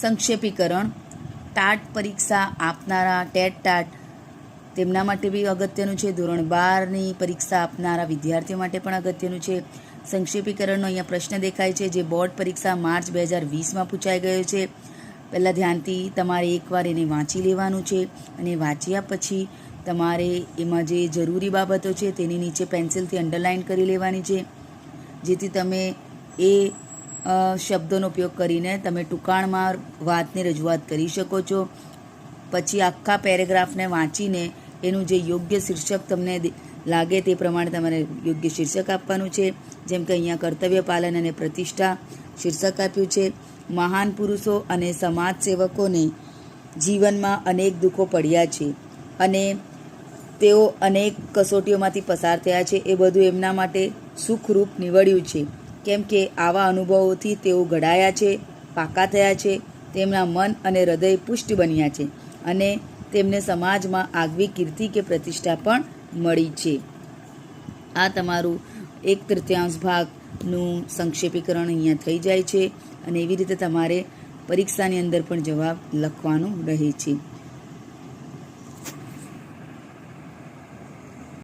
સંક્ષેપીકરણ TAT પરીક્ષા આપનારા TET TAT તેમના માટે બી અગત્યનું છે. ધોરણ બારની પરીક્ષા આપનારા વિદ્યાર્થીઓ માટે પણ અગત્યનું છે. સંક્ષેપીકરણનો અહીંયા પ્રશ્ન દેખાય છે જે બોર્ડ પરીક્ષા માર્ચ બે હજાર વીસમાં પૂછાઈ ગયો છે. પહેલાં ધ્યાનથી તમારે એકવાર એને વાંચી લેવાનું છે અને વાંચ્યા પછી તમારે એમાં જે જરૂરી બાબતો છે તેની નીચે પેન્સિલથી અંડરલાઇન કરી લેવાની છે. જેથી તમે એ શબ્દોનો ઉપયોગ કરીને તમે ટૂંકાણમાં વાતની રજૂઆત કરી શકો છો. પછી આખા પેરેગ્રાફને વાંચીને એનું જે યોગ્ય શીર્ષક તમને લાગે તે પ્રમાણે તમારે યોગ્ય શીર્ષક આપવાનું છે. જેમ કે અહીંયા કર્તવ્ય પાલન અને પ્રતિષ્ઠા શીર્ષક આપ્યું છે. મહાન પુરુષો અને સમાજ સેવકોને જીવનમાં અનેક દુઃખો પડ્યા છે અને તેઓ અનેક કસોટીઓમાંથી પસાર થયા છે. એ બધું એમના માટે સુખરૂપ નીવડ્યું છે. કેમ કે આવા અનુભવોથી તેઓ ઘડાયા છે, પાકા થયા છે, તેમના મન અને હૃદય પુષ્ટ બન્યા છે અને તેમને સમાજમાં આગવી કીર્તિ કે પ્રતિષ્ઠા પણ મળી છે. આ તમારું એક તૃતીયાંશ ભાગનું સંક્ષેપીકરણ અહીંયા થઈ જાય છે અને એવી રીતે તમારે પરીક્ષાની અંદર પણ જવાબ લખવાનો રહે છે.